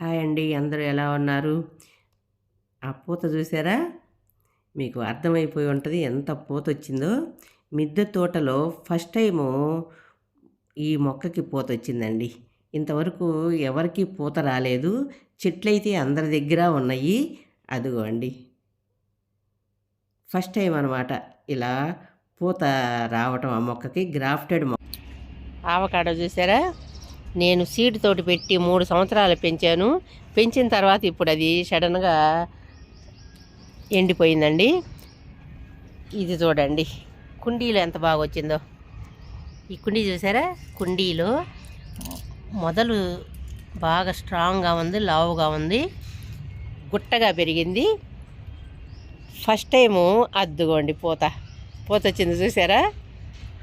Hi అండి అందరూ ఎలా ఉన్నారు? ఆ పూత చూసారా? మీకు అర్థమైపోయి ఉంటుంది ఎంత పూత వచ్చిందో. మిద్దె తోటలో ఫస్ట్ టైము ఈ మొక్కకి పూత వచ్చిందండి. ఇంతవరకు ఎవరికి పూత రాలేదు. చెట్లయితే అందరి దగ్గర ఉన్నాయి. అదిగో అండి ఫస్ట్ టైం అనమాట ఇలా పూత రావటం ఆ మొక్కకి. గ్రాఫ్టెడ్ మొక్క ఆవకాడో చూసారా? నేను సీడ్ తోటి పెట్టి మూడు సంవత్సరాలు పెంచాను. పెంచిన తర్వాత ఇప్పుడు అది సడన్గా ఎండిపోయిందండి. ఇది చూడండి. కుండీలో ఎంత బాగా వచ్చిందో. ఈ కుండీ చూసారా? కుండీలో మొదలు బాగా స్ట్రాంగ్గా ఉంది లావుగా ఉంది. గుట్టగా పెరిగింది. ఫస్ట్ టైము అద్దుకోండి పూత. పూత వచ్చింది చూసారా?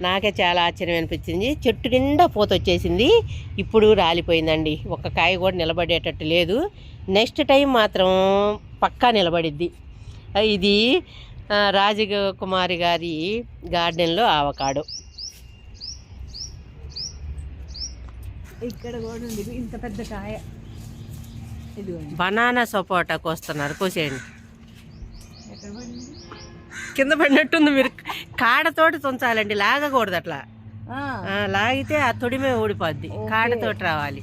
నాకే చాలా ఆశ్చర్యం అనిపించింది. చెట్టు నిండా పూత వచ్చేసింది. ఇప్పుడు రాలిపోయిందండి. ఒక్క కాయ కూడా నిలబడేటట్టు లేదు. నెక్స్ట్ టైం మాత్రం పక్కా నిలబడిద్ది. ఇది రాజకుమారి గారి గార్డెన్లో ఆవకాడు. ఇక్కడ కూడా ఉంది. ఇంత పెద్ద కాయ. బనానా సపోటా కోస్తున్నారు. కోసేయండి. కింద పడినట్టుంది మీరు. కాడతోటి తుంచాలండి లాగకూడదు అట్లా. లాగితే ఆ తొడిమే ఊడిపోద్ది. కాడతోటి రావాలి.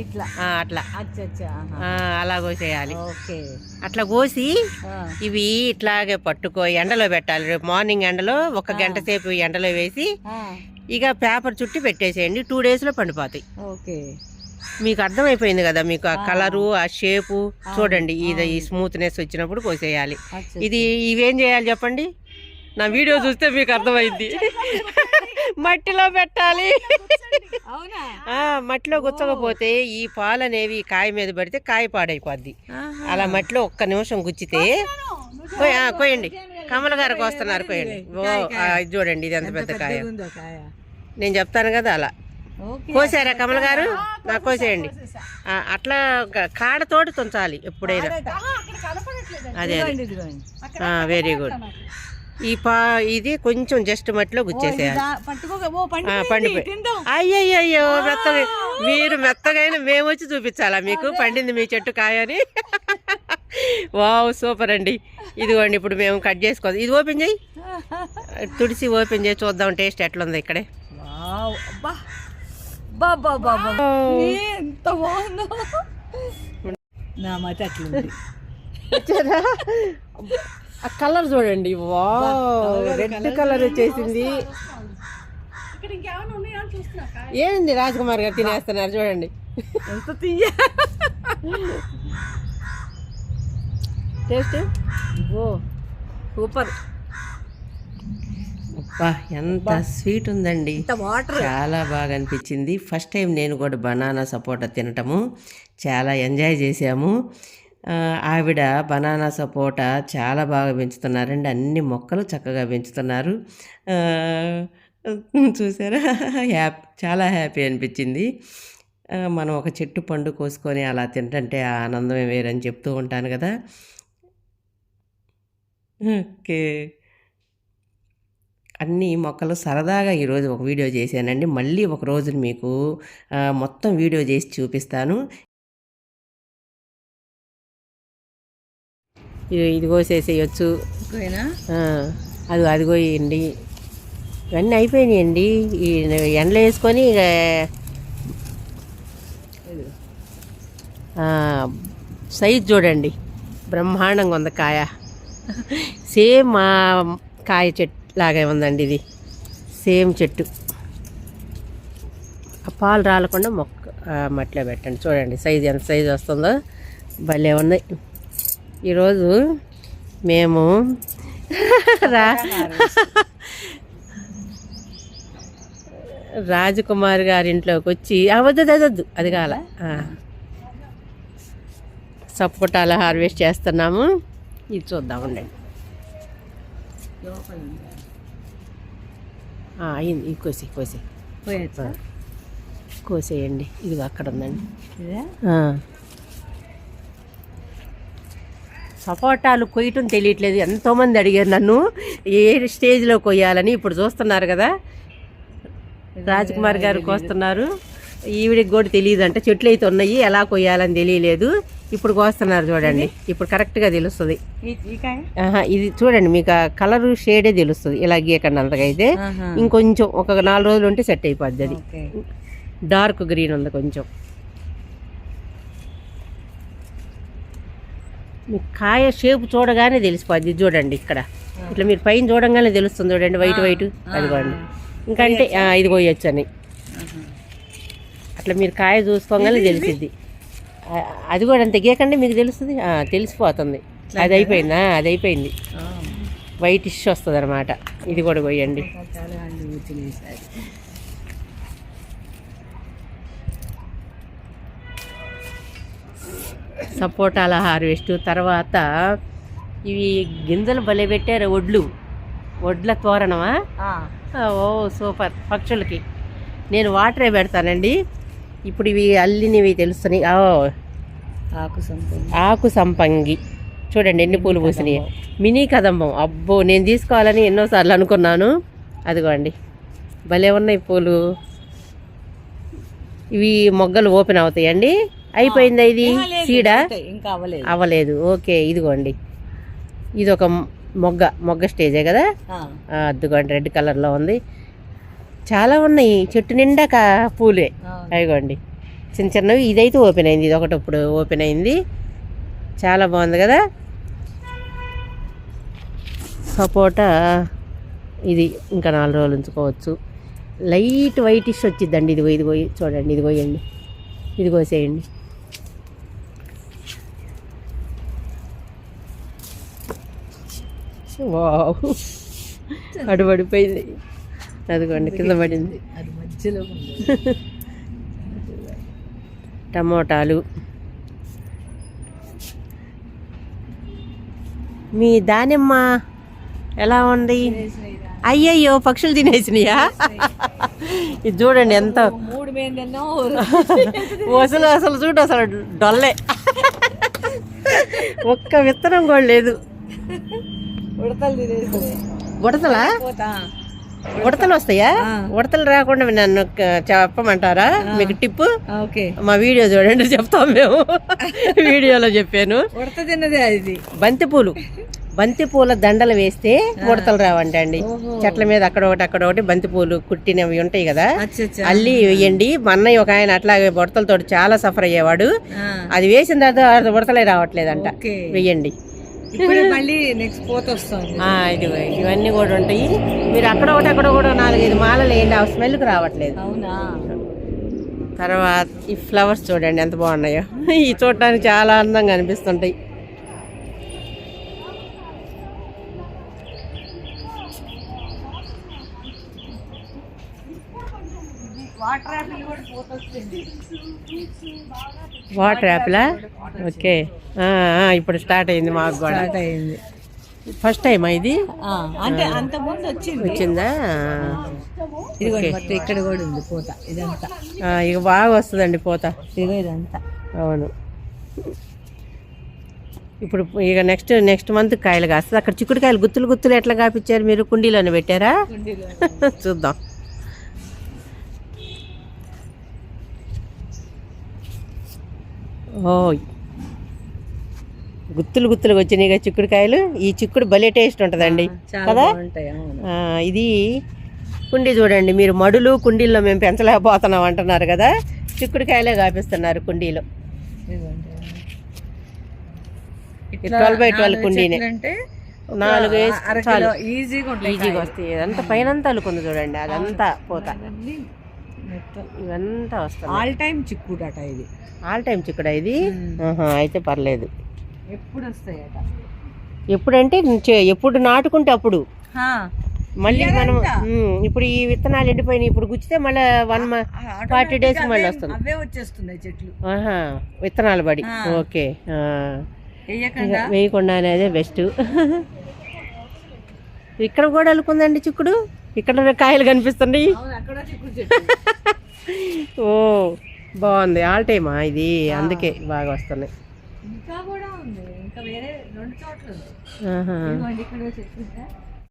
ఇట్లా. అట్లా. అలా కోసేయాలి. అట్లా కోసి ఇవి ఇట్లాగే పట్టుకో ఎండలో పెట్టాలి. రేపు మార్నింగ్ ఎండలో ఒక గంట సేపు ఎండలో వేసి ఇక పేపర్ చుట్టి పెట్టేసేయండి టూ డేస్లో పండిపోతాయి. ఓకే. మీకు అర్థమైపోయింది కదా మీకు ఆ. కలరు ఆ షేపు? చూడండి ఇది ఈ. స్మూత్నెస్ వచ్చినప్పుడు కోసేయాలి. ఇది ఇవేం చేయాలి చెప్పండి? నా వీడియో చూస్తే మీకు అర్థమైంది. మట్టిలో పెట్టాలి. మట్టిలో గుచ్చకపోతే ఈ పాలు అనేవి కాయ మీద పడితే కాయ పాడైపోద్ది. అలా మట్టిలో ఒక్క నిమిషం గుచ్చితే కోయండి కమల గారికి వస్తున్నారు కోయండి ఓ ఆ, ఇది చూడండి ఇది ఎంత పెద్ద కాయ. నేను చెప్తాను కదా అలా. కోసారా కమల గారు? నాకు కోసేయండి. అట్లా కాడతోటి తుంచాలి ఎప్పుడైనా. అదే. వెరీ గుడ్ ఈ పా ఇది కొంచెం జస్ట్ మట్టిలో గుచ్చేసేయాలి. అయ్యయ్యో మెత్తగా మీరు మెత్తగైన మేము వచ్చి చూపించాలా మీకు? పండింది మీ చెట్టు కాయని వావ్ సూపర్ అండి. ఇదిగోండి ఇప్పుడు మేము కట్ చేసుకోవాలి. ఇది ఓపెన్ చేయి. తుడిసి ఓపెన్ చేసి చూద్దాం టేస్ట్ ఎట్లుంది ఇక్కడే. నా మాట అట్లుంది. చూసారా? ఆ కలర్ చూడండి. వావ్. కలర్, రెడ్ కలర్ వచ్చేసింది. ఏంది రాజకుమార్ గారు తినేస్తున్నారు చూడండి. ఎంత తీయ టేస్ట్? ఓ సూపర్. అబ్బా ఎంత స్వీట్ ఉందండి. ఇంత వాటర్. చాలా బాగా అనిపించింది. ఫస్ట్ టైం నేను కూడా బనానా సపోటా తినటము. చాలా ఎంజాయ్ చేసాము ఆవిడ బనానా సపోటా చాలా బాగా పెంచుతున్నారండి. అన్ని మొక్కలు చక్కగా పెంచుతున్నారు. చూసారా? హ్యాపీ చాలా హ్యాపీ అనిపించింది. మనం ఒక చెట్టు పండు కోసుకొని అలా తింటంటే ఆ ఆనందమే వేరని చెప్తూ ఉంటాను కదా. ఓకే. అన్ని మొక్కలు సరదాగా ఈరోజు ఒక వీడియో చేశానండి. మళ్ళీ ఒక రోజు మీకు మొత్తం వీడియో చేసి చూపిస్తాను. ఇది కోసేసేయచ్చు అది అది కోయండి ఇవన్నీ అయిపోయినాయండి. ఈ ఎండలో వేసుకొని ఇక సైజ్ చూడండి. బ్రహ్మాండంగా ఉంది కాయ. సేమ్ మా కాయ చెట్టు లాగే ఉందండి ఇది. సేమ్ చెట్టు. ఆ పాలు రాలకుండా మొక్క ఆ, మట్టిలో పెట్టండి. చూడండి సైజు ఎంత సైజు వస్తుందో. భలే ఉన్నాయి. ఈరోజు మేము రా రాజకుమార్ గారి ఇంట్లోకి వచ్చి ఆ, వద్దు వద్దు, వద్దు అది కాల సపోటాలు హార్వెస్ట్ చేస్తున్నాము. ఇది చూద్దాం ఉండండి. అయింది. ఇది కోసి కోసి. కోసేయండి. ఇది అక్కడ ఉందండి ఇదా? ఆ. సపోటాలు కొయ్యటం తెలియట్లేదు. ఎంతోమంది అడిగారు నన్ను ఏ స్టేజ్లో కొయ్యాలని. ఇప్పుడు చూస్తున్నారు కదా. రాజ్కుమార్ గారు కోస్తున్నారు. ఈవిడికి కూడా తెలియదు అంట చెట్లు అయితే ఉన్నాయి. ఎలా కొయ్యాలని తెలియలేదు. ఇప్పుడు కోస్తున్నారు చూడండి. ఇప్పుడు కరెక్ట్గా తెలుస్తుంది. ఇది చూడండి. మీకు ఆ కలర్ షేడే తెలుస్తుంది. ఇలా గీకండి అంతగా అయితే. ఇంకొంచెం ఒక నాలుగు రోజులు ఉంటే సెట్ అయిపోద్ది అది. డార్క్ గ్రీన్ ఉంది కొంచెం. మీకు కాయ షేప్ చూడగానే తెలిసిపోద్ది. చూడండి ఇక్కడ. ఇట్లా మీరు పైన చూడంగానే తెలుస్తుంది చూడండి. White white. అదిగోండి. ఇంకా అంటే ఇది కొయ్యొచ్చు అని. అట్లా మీరు కాయ చూసుకోగానే తెలిసిద్ది. అది కూడా అంత. గీకండి మీకు తెలుస్తుంది? తెలిసిపోతుంది. అది అయిపోయిందా? అది అయిపోయింది. వైట్ ఇష్ వస్తుంది అనమాట ఇది కూడా కొయ్యండి. సపోటాల హార్వెస్ట్ తర్వాత ఇవి గింజలు భలే పెట్టారు వడ్లు. వడ్ల తోరణమా? ఓ సూపర్. పక్షులకి. నేను వాటరే పెడతానండి. ఇప్పుడు ఇవి అల్లినవి తెలుస్తున్నాయి. ఓ. ఆకు సంపంగి. ఆకు సంపంగి. చూడండి ఎన్ని పూలు పూసినాయి. మినీ కదంబం. అబ్బో నేను తీసుకోవాలని ఎన్నోసార్లు అనుకున్నాను. అదిగోండి. భలే ఉన్నాయి పూలు. ఇవి మొగ్గలు ఓపెన్ అవుతాయండి. అయిపోయిందా ఇది సీడా ఇంకా అవ్వలేదు అవ్వలేదు ఓకే ఇదిగోండి ఇది ఒక మొగ్గ మొగ్గ స్టేజే కదా అదిగోండి రెడ్ కలర్లో ఉంది చాలా ఉన్నాయి చెట్టు నిండా కా పూలే ఆ. అదిగోండి చిన్న చిన్నవి ఇదైతే ఓపెన్ అయింది ఇది ఒకటి ఇప్పుడు ఓపెన్ అయింది చాలా బాగుంది కదా సపోటా ఇది ఇంకా నాలుగు రోజులు ఉంచుకోవచ్చు లైట్ వైటిష్ వచ్చిద్దండి ఇది ఇది పోయి చూడండి ఇది పోయండి ఇది కోసేయండి వావ్. అడుపడిపోయింది అదిగోండి కింద పడింది. టమోటాలు. మీ దానిమ్మ ఎలా ఉంది? అయ్యయ్యో పక్షులు తినేసినాయా? ఇది చూడండి ఎంత. వసలు అసలు అసలు చూడు అసలు డొల్లే. ఒక్క విత్తనం కూడా లేదు. ఉడతలు ఉడతలా? వస్తాయా. ఉడతలు రాకుండా నన్ను చెప్పమంటారా? మీకు ఓకే. మా వీడియో చూడండి చెప్తాం మేము. వీడియోలో చెప్పాను. ఉడత తిన్నదే అది. బంతిపూలు. బంతిపూల దండలు వేస్తే ఉడతలు రావంటండి. చెట్ల మీద అక్కడ ఒకటి అక్కడ ఒకటి బంతిపూలు కుట్టినవి ఉంటాయి కదా? అల్లి వేయండి. మా అన్నయ్య ఒక ఆయన అట్లాగే ఉడతలతో చాలా సఫర్ అయ్యేవాడు. అది వేసిన తర్వాత ఉడతలే రావట్లేదంట. ఇప్పుడు మళ్ళీ నెక్స్ట్ పోత వస్తుంది. ఆ, ఇదిగో ఇవన్నీ కూడా ఉంటాయి. మీరు అక్కడ ఒకటి అక్కడ కూడా నాలుగైదు మాలలు వేయండి ఆ స్మెల్కి రావట్లేదు. అవునా? తర్వాత ఈ ఫ్లవర్స్ చూడండి ఎంత బాగున్నాయో. ఈ చూడటానికి చాలా అందంగా అనిపిస్తుంటాయి. Water apple okay. ఆ, ఆ, ఇప్పుడు స్టార్ట్ అయింది మాకు కూడా. స్టార్ట్ అయింది. ఫస్ట్ టైం ఇది? ఆ, అంటే అంత ముందు వచ్చింది. వచ్చిందా? మొత్తం ఇక్కడ కూడా ఉంది పోత ఇదంతా. ఆ, ఇక బాగా వస్తుందండి పోత. ఇదిగో ఇదంతా. అవును. ఇప్పుడు ఇక నెక్స్ట్ నెక్స్ట్ మంత్ కాయలు కాస్తుంది. అక్కడ చిక్కుడుకాయలు గుత్తులు గుత్తులు ఎట్లా కాపించారు మీరు? కుండీలోనే పెట్టారా? చూద్దాం. ఓ గుత్తులు గుత్తులు వచ్చినాయి కదా చిక్కుడుకాయలు. ఈ చిక్కుడు భలే టేస్ట్ ఉంటుందండి. కదా? ఇది కుండీ చూడండి మీరు మడులు కుండీల్లో మేము పెంచలేకపోతున్నాం అంటున్నారు కదా? చిక్కుడుకాయలే కాపిస్తున్నారు కుండీలో. ట్వెల్వ్ బై ట్వెల్వ్ కుండీనే. నాలుగు ఈజీగా ఈజీగా వస్తాయి. అదంతా పైనంతా అలుకుంది చూడండి అదంతా పోత. మొత్తం ఇవంతా వస్తుంది ఆల్ టైమ్ చిక్కుడట ఇది. ఆల్ టైం చిక్కుడా ఇది? అయితే పర్లేదు. ఎప్పుడు వస్తాయట? ఎప్పుడంటే ఎప్పుడు నాటుకుంటే అప్పుడు. మళ్ళీ మనం ఇప్పుడు ఈ విత్తనాలు ఎండిపోయినాయి ఇప్పుడు గుచ్చితే మళ్ళీ వన్ ఫార్టీ డేస్ మళ్ళీ వస్తుంది. అవే వచ్చేస్తున్నాయి చెట్లు. ఆహా విత్తనాలు పడి. ఓకే వేయకుండా? అనేది బెస్ట్. ఇక్కడ కూడా అలుకుందండి చిక్కుడు? ఇక్కడ కాయలు కనిపిస్తున్నాయి. ఓ బాగుంది. ఆల్ టైమా ఇది? అందుకే బాగా వస్తున్నాయి. ఇంకా కూడా ఉంది. ఇంకా వేరే రెండు చోట్ల